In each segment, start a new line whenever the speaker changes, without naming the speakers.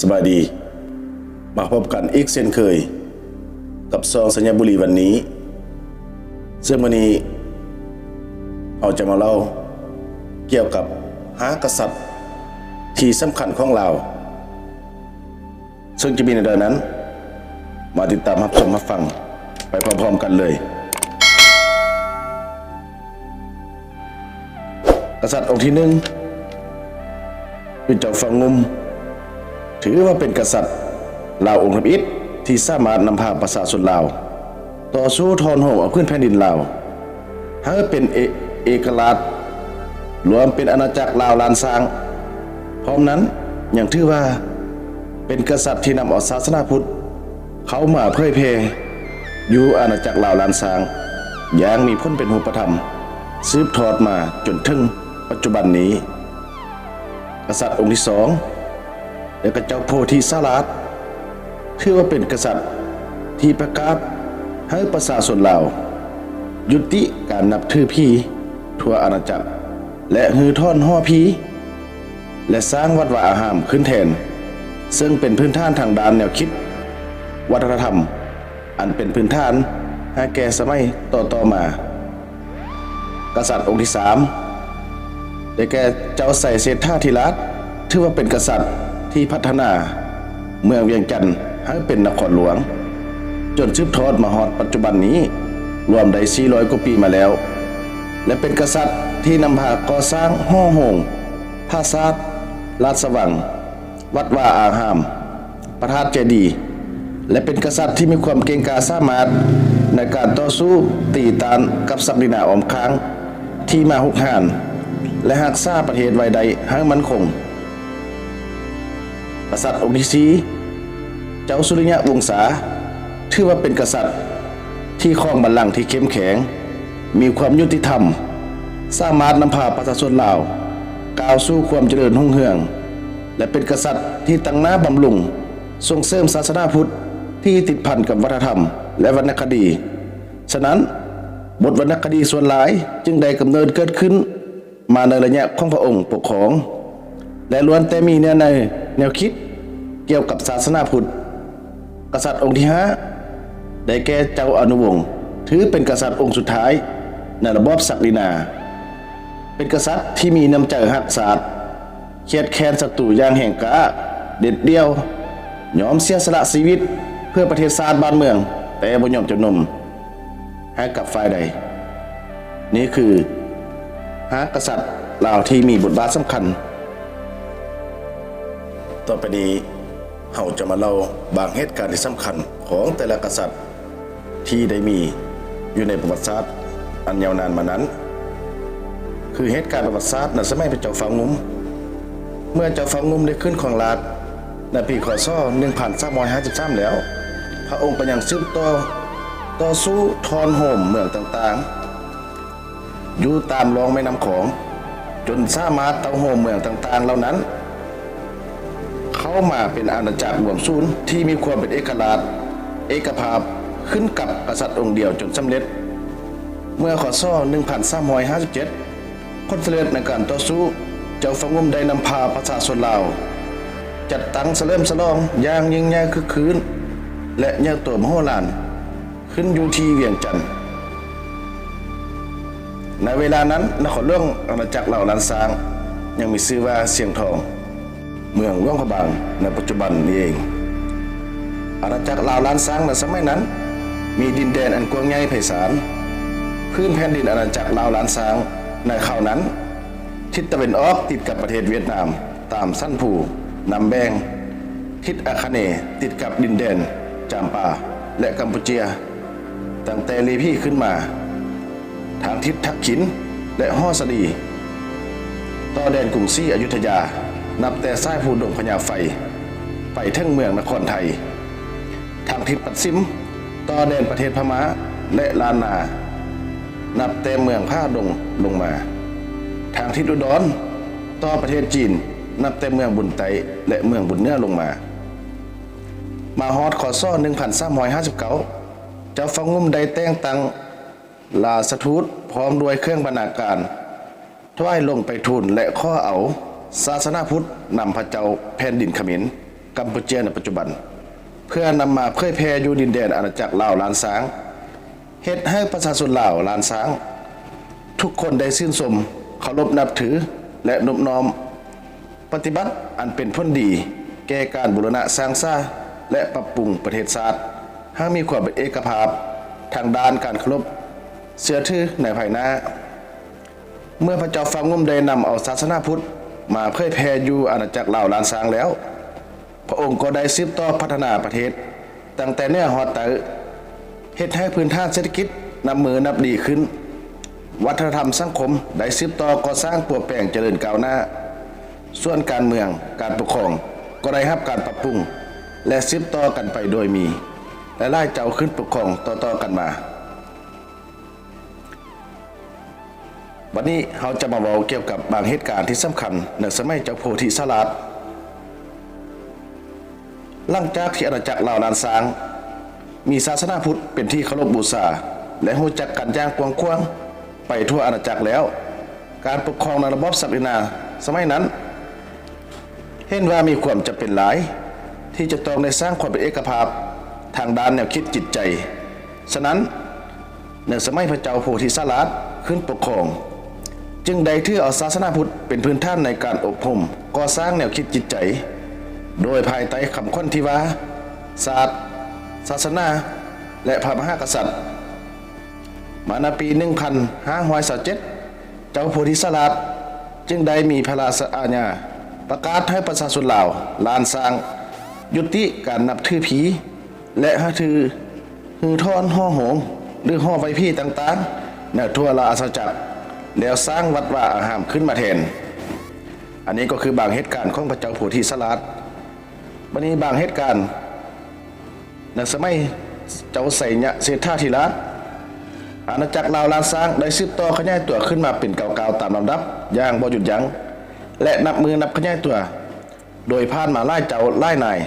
สบายดี มาพบกันอีกเช่นเคย กับซองสัญญาบุรีวันนี้ ซึ่งวันนี้เราจะมาเล่า เกี่ยวกับหากษัตริย์ที่สำคัญของเรา ซึ่งจะมีในเดือนนั้น มาติดตามรับชมรับฟังไปพร้อมๆกันเลย กษัตริย์องค์ที่หนึ่งคือเจ้าฟังงุม ถือว่าเป็นกษัตริย์ลาวองค์ทำอิฐที่สามารถนำพาประชาชนลาว ต่อสู้ทอนโหงเอาพื้นแผ่นดินลาวให้เป็นเอเอกราชรวมเป็นอาณาจักรลาวลานซาง พร้อมนั้นยังถือว่าเป็นกษัตริย์ที่นำเอาศาสนาพุทธ เขามาเผยเพยอยู่อาณาจักรลาวลานซางอย่างมีพ้นเป็นหูประธรรมสืบทอดมาจนถึงปัจจุบันนี้ กษัตริย์องค์ที่สอง และก็เจ้าโพธิสาราชถือว่าเป็นกษัตริย์ที่ประกาศให้ประชาชนลาว ยุติการนับถือผีทั่วอาณาจักร และฮือท่อนห่อผีและสร้างวัดวาอารามขึ้นแทน ซึ่งเป็นพื้นฐานทางด้านแนวคิด วัฒนธรรม อันเป็นพื้นฐานให้แก่สมัยต่อๆมา กษัตริย์องค์ที่สามได้แก่เจ้าใส่เศรษฐาธิราชถือว่าเป็นกษัตริย์ ที่พัฒนา เมืองเวียงจันทร์ให้เป็นนครหลวง จนสืบทอดมาฮอดปัจจุบันนี้ รวมได้ 400 กว่าปีมาแล้ว และเป็นกษัตริย์ที่นำพาก่อสร้างห้อโหงพระซาดราชสวังวัดว่าอาราม ประธาตเจดี และเป็นกษัตริย์ที่มีความเก่งกาจสามารถในการต่อสู้ตีตานกับศักดินาออมค้างที่มาหุกหาน และหักษาประเทศไว้ใดให้มันคง กษัตริย์องค์ที่สีเจ้าสุริยะวงศาถือว่าเป็นกษัตริย์ที่ครองบัลลังก์ที่เข้มแข็ง มีความยุติธรรม สามารถนำพาประชาชนลาวก้าวสู่ความเจริญรุ่งเรือง และเป็นกษัตริย์ที่ตั้งหน้าบำรุงส่งเสริมศาสนาพุทธที่ติดพันกับวัฒนธรรม และวรรณคดี ฉะนั้นบทวรรณคดีส่วนหลายจึงได้กำเนิดเกิดขึ้น มาในระยะของพระองค์ปกครอง และล้วนแต่มีเนื้อในแนวคิด เกี่ยวกับศาสนาพุทธ กษัตริย์องค์ที่ห้าได้แก่เจ้าอนุวงศ์ถือเป็นกษัตริย์องค์สุดท้ายในระบอบศักดินา เป็นกษัตริย์ที่มีน้ำใจหักษาสตร์เคียดแค้นศัตรูอย่างแห่งกาเด็ดเดี่ยวยอมเสียสละชีวิตเพื่อประเทศชาติบ้านเมือง แต่บ่ยอมจำนนให้กับฝ่ายใด นี่คือหากษัตริย์ลาวที่มีบทบาทสำคัญ ต่อไปนี้ เราจะมาเล่าบางเหตุการณ์ที่สำคัญของแต่ละกษัตริย์ที่ได้มีอยู่ในประวัติศาสตร์อันยาวนานมานั้น คือเหตุการณ์ประวัติศาสตร์ในสมัยพระเจ้าฟางงุมเมื่อเจ้าฟางงุมได้ขึ้นของราชในปีคศ1353แล้ว พระองค์ก็ยังสืบต่อต่อสู้ทอนโหมเมืองต่างๆ อยู่ตามรองแม่น้ำของ จนสามารถเตาโหมเมืองต่างๆ เหล่านั้น เข้ามาเป็นอาณาจักรรวมศูนย์ที่มีความเป็นเอกราชเอกภาพขึ้นกับกษัตริย์องค์เดียวจนสำเร็จ เมื่อขอซ่อ1357ผลสำเร็จในการต่อสู้ เจ้าฟังงุมได้นำพาประชาชนลาว จัดตั้งเสลิมสลองอย่างยิ่งใหญ่คือคืน และใหญ่โตัวมโหฬารขึ้นอยู่ที่เวียงจันทร์ในเวลานั้นนครหลวงอาณาจักรเหล่าลันซาง ยังมีชื่อว่าเสียงทอง เมืองหลวงพระบางในปัจจุบันนี้เอง อาณาจักรลาวล้านซางในสมัยนั้น มีดินแดนอันกว้างใหญ่ไพศาลพื้นแผ่นดินอาณาจักรลาวล้านซางในข่าวนั้น ทิศตะวันออกติดกับประเทศเวียดนาม ตามสั้นผูนำแบง ทิศอาคเนติดกับดินแดน จามปาและกัมพูเชีย ตั้งแต่ลีพี่ขึ้นมา ทางทิศทักขินและห่อสดี ต่อแดนกรุงศรีอยุธยา นับแต่ซ้ายภูดงพญาไฟ ไปทั้งเมืองนครไทย ทางทิศปัดซิม ต่อแดนประเทศพม่าและลานนา นับแต่เมืองผ้าดงลงมา ทางทิศอุดรต่อประเทศจีน นับแต่เมืองบุญไตและเมืองบุญเนื้อลงมา มาฮอดขอซ่อ1359เจ้าฟังงุ่มได้แต่งตังลาสทูตพร้อมด้วยเครื่องบรรณาการถวายลงไปทูลและข้อเอา ศาสนาพุทธนำพระเจ้าแผ่นดินเขมินกัมพูเชียในปัจจุบัน เพื่อนำมาเผยแพร่อยู่ดินแดนอาณาจักรลาวลานสางเฮ็ดให้ประชาชนลาวลานสาง ทุกคนได้ชื่นชมเคารพนับถือและนบน้อม ปฏิบัติอันเป็นพ้นดี แก่การบูรณะสร้างสร้างและปรับปรุงประเทศชาติให้มีความเป็นเอกภาพ ทางด้านการเคารพเชื่อถือในภายหน้า เมื่อพระเจ้าฟังงุ่มได้นำเอาศาสนาพุทธ มาเผยแพร่อยู่อาณาจักรลาวลานซางแล้ว พระองค์ก็ได้สืบต่อพัฒนาประเทศ ตั้งแต่เนื้อหอดเตอเฮ็ดให้พื้นฐานเศรษฐกิจนับมือนับดีขึ้น วัฒนธรรมสังคมได้สืบต่อก่อสร้างปวแปลงเจริญก้าวหน้า ส่วนการเมืองการปกครองก็ได้รับการปรับปรุง และสืบต่อกันไปโดยมีและไล่เจ้าขึ้นปกครองต่อๆกันมา วันนี้เราจะมาเว้าเกี่ยวกับบางเหตุการณ์ที่สำคัญในสมัยเจ้าโพธิสลัดหลังจากที่อาณาจักรลาวนานสาง มีศาสนาพุทธเป็นที่เคารพบูชาและรู้จักกันย่างกว้างขวางไปทั่วอาณาจักรแล้ว การปกครองในระบอบศักดินาสมัยนั้น เห็นว่ามีความจะเป็นหลาย ที่จะต้องได้สร้างความเป็นเอกภาพทางด้านแนวคิดจิตใจ ฉะนั้นในสมัยพระเจ้าโพธิสลัดขึ้นปกครอง จึงได้ถือเอาศาสนาพุทธเป็นพื้นฐานในการอบรมก่อสร้างแนวคิดจิตใจ โดยภายใต้คำค้นที่ว่าศาสตร์ศาสนา และพระมหากษัตริย์ มาในปี 1527เจ้าโพธิสลัดจึงได้มีพระราชอาญา ประกาศให้ประชาชนลาวลานสร้าง ยุติการนับถือผี และหาถือหือทอนห่อหงหรือห่อไฟพี่ต่างๆในทั่วลาอาณาจักร แล้วสร้างวัดว่าอาหามขึ้นมาแทน อันนี้ก็คือบางเหตุการณ์ของพระเจ้าโพธิสลัดวันนี้บางเหตุการณ์ในสมัยเจ้าไสยะเศรษฐาธิราชอาณาจักรลาวลานสร้างได้สืบต่อขยายตัวขึ้นมาเป็นเก่าๆตามลำดับอย่างบ่หยุดยัง้งและนับมือนับขยายตัว โดยผ่านมาไล่เจ้าไล่นาย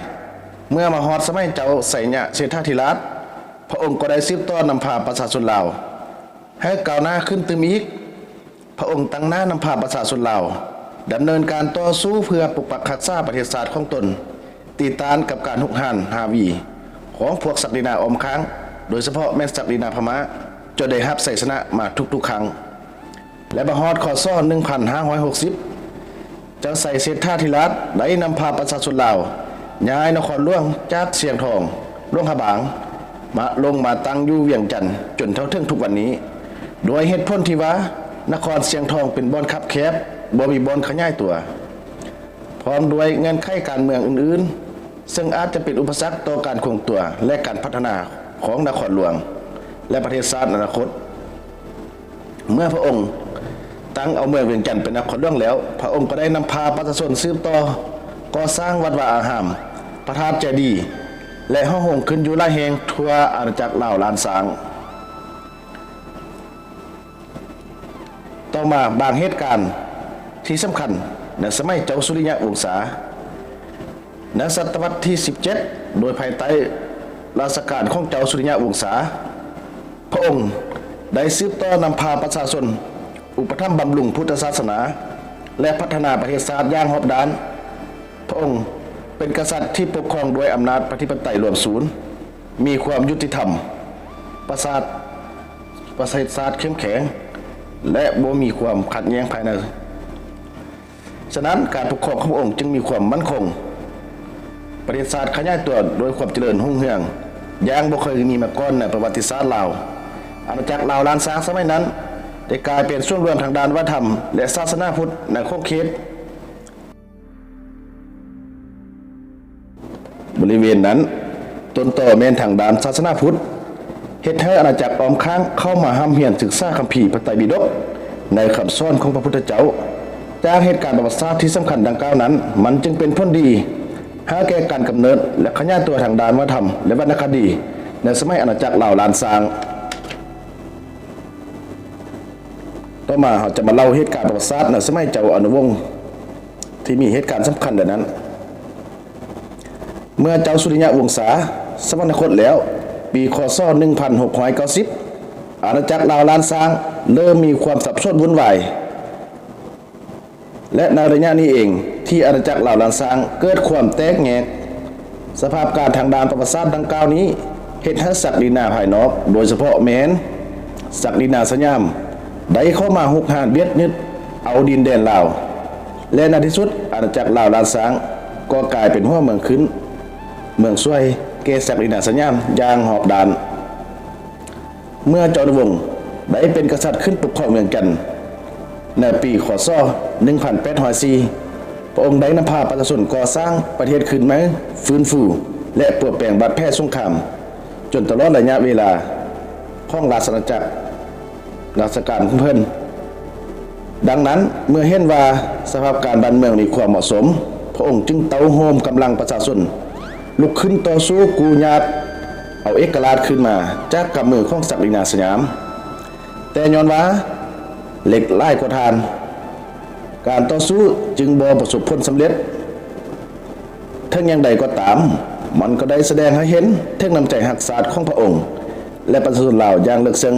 เมื่อมาฮอดสมัยเจ้าไสยะเศรษฐาธิราชพระองค์ก็ได้สืบต่อนำพาประชาชนลาวให้ก้าวหน้าขึ้นตึมอีก พระองค์ตั้งหน้านำพาประชาชนลาวดำเนินการต่อสู้เพื่อปกปักรักษาประเทศชาติของตน ตีตานกับการหุกหันฮาวี ของพวกศักดินาอมค้าง โดยเฉพาะแม่ศักดินาพม่าจนได้รับใส่ชนะมาทุกๆครั้ง และบะฮอดคอซ่อน1,560จ้าใส่เศรษฐาธิราชได้นำพาประชาชนลาวย้ายนครหลวงจากเสียงทองหลวงหาบาง มาลงมาตั้งอยู่เวียงจันทน์จนเท่าถึงทุกวันนี้ โดยเหตุผลที่ว่า นครเสียงทองเป็นบอนคับแคบบ่มีบอนขยายตัว พร้อมด้วยเงื่อนไขการเมืองอื่นๆ ซึ่งอาจจะเป็นอุปสรรคต่อการคงตัวและการพัฒนาของนครหลวง และประเทศชาตินอนาคต เมื่อพระองค์ตั้งเอาเมืองเวียงจันทน์เป็นนครหลวงแล้ว พระองค์ก็ได้นำพาประชาชนสืบต่อก่อสร้างวัดวาอาหามพระธาตุเจดีย์และห้องหงขึ้นอยู่ลายแหงทั่วอาณาจักรลาวลานสาง ต่อมาบางเหตุการณ์ที่สำคัญในสมัยเจ้าสุริยะวงศาในศตวรรษที่ 17 โดยภายใต้ราชการของเจ้าสุริยะวงศา พระองค์ได้สืบต่อนำพาประชาชน อุปถัมภ์บำรุงพุทธศาสนา และพัฒนาประเทศชาติอย่างหอบด้าน พระองค์เป็นกษัตริย์ที่ปกครองโดยอำนาจปฏิปไตยรวมศูนย์ มีความยุติธรรม ประสาทประเทศชาติเข้มแข็ง และบ่มีความขัดแย้งภายใน ฉะนั้นการปกครองของพระองค์จึงมีความมั่นคง ประเทศชาติขยายตัวโดยความเจริญรุ่งเรืองอย่างบ่เคยมีมาก่อนในประวัติศาสตร์ลาวอาณาจักรลาวล้านสร้างสมัยนั้นได้กลายเป็นส่วนรวมทางด้านวัฒนธรรม และศาสนาพุทธในโคกเขตบริเวณนั้น ต้นต่อแม่นทางด้านศาสนาพุทธ เฮ็ดให้อาณาจักรออมค้างเข้ามาห้ามเหียนศึกษาคัมภีร์พระไตรปิฎกในคำสอนของพระพุทธเจ้า จากเหตุการณ์ประวัติศาสตร์ที่สำคัญดังกล่าวนั้น มันจึงเป็นผลดีหาแก่การกำเนิดและขยายตัวทางด้านวัฒนธรรมและวรรณคดี ในสมัยอาณาจักรเหล่าลานซางต่อมาเราจะมาเล่าเหตุการณ์ประวัติศาสตร์ในสมัยเจ้าอนุวงศ์ที่มีเหตุการณ์สำคัญดี๋ยวนั้น เมื่อเจ้าสุริยะวงศาสวรรคตแล้ว ปีคศ1690อาณาจักรลาวลานซางเริ่มมีความสับสนวุ่นวายและในระยะนี้เองที่อาณาจักรลาวลานซางเกิดความแตกแยกสภาพการทางด้านประวัติศาสตร์ดังกล่าวนี้เฮ็ดให้ศักดินาภายนอก โดยเฉพาะแมนศักดินาสยามได้เข้ามาหุกหานเบียดยึดเอาดินแดนลาว และในที่สุดอาณาจักรลาวลานสางก็กลายเป็นหัวเมืองขึ้น เมืองช่วย เกศักดินาสยามอย่างหอบดาน เมื่อจอร์วงได้เป็นกษัตริย์ขึ้นปกครองเมืองกันทน์ในปีคศ1804พระองค์ได้นำพาประชาชนก่อสร้างประเทศขึ้นมาฟื้นฟู และปลดแปลงบาดแผลสงคราม จนตลอดระยะเวลาของราชอาณาจักรราชการเพิ่นดังนั้นเมื่อเห็นว่าสภาพการบ้านเมืองมีความเหมาะสม พระองค์จึงเต้าโฮมกำลังประชาชน ลุกขึ้นต่อสู้กูญาตเอาเอกราชขึ้นมา จากกำมือของศักดินาสยาม แต่ย้อนว่าเหล็กไล่กว่าทาน การต่อสู้จึงบ่ประสบผลสำเร็จทั้งย่างใดก็ตาม มันก็ได้แสดงให้เห็นเท่งนำใจหักษาสของพระองค์ และประชาชนลาวอย่างเลิกซึ้ง